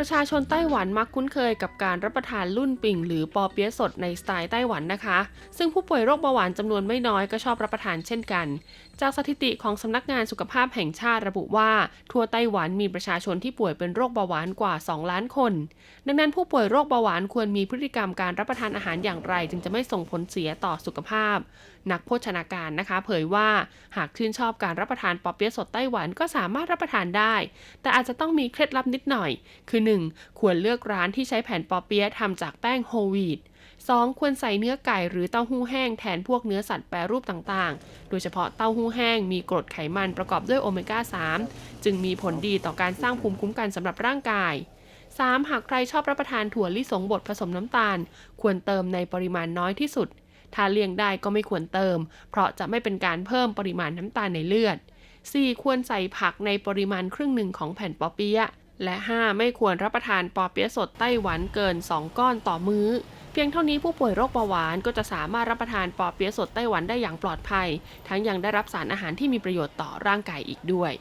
ประชาชนไต้หวันมักคุ้นเคยกับการรับประทานรุ่นปิ่ง หรือปอเปี๊ยะสดในสไตล์ไต้หวันนะคะ ซึ่งผู้ป่วยโรคเบาหวานจำนวนไม่น้อยก็ชอบรับประทานเช่นกัน จากสถิติของสำนักงานสุขภาพแห่งชาติระบุว่า ทั่วไต้หวันมีประชาชนที่ป่วยเป็นโรคเบาหวานกว่า 2 ล้านคน ดังนั้นผู้ป่วยโรคเบาหวานควรมีพฤติกรรมการรับประทานอาหารอย่างไร จึงจะไม่ส่งผลเสียต่อสุขภาพ นักโภชนาการนะคะ เผยว่าหากชื่นชอบการรับประทานปอเปี๊ยะสดไต้หวันก็สามารถรับประทานได้ แต่อาจจะต้องมีเคล็ดลับนิดหน่อยคือ 1. ควรเลือกร้านที่ใช้แผ่นปอเปี๊ยะทำจากแป้งโฮลวีต 2. ควรใส่เนื้อไก่หรือเต้าหู้แห้งแทนพวกเนื้อสัตว์แปรรูปต่างๆ โดยเฉพาะเต้าหู้แห้งมีกรดไขมันประกอบด้วยโอเมก้า 3 จึงมีผลดีต่อการสร้างภูมิคุ้มกันสำหรับร่างกาย 3. หากใครชอบรับประทานถั่วลิสงบดผสมน้ำตาล ควรเติมในปริมาณน้อยที่สุด ถ้าเลี่ยงได้ก็ไม่ควรเติม เพราะจะไม่เป็นการเพิ่มปริมาณน้ำตาลในเลือด 4. ควรใส่ผักในปริมาณครึ่งหนึ่งของแผ่นปอเปี๊ยะ และ 5. ไม่ควรรับประทานปอเปี๊ยะสดไต้หวันเกิน 2 ก้อนต่อมื้อ เพียงเท่านี้ผู้ป่วยโรคเบาหวานก็จะสามารถรับประทานปอเปี๊ยะสดไต้หวันได้อย่างปลอดภัย ทั้งยังได้รับสารอาหารที่มีประโยชน์ต่อร่างกายอีกด้วย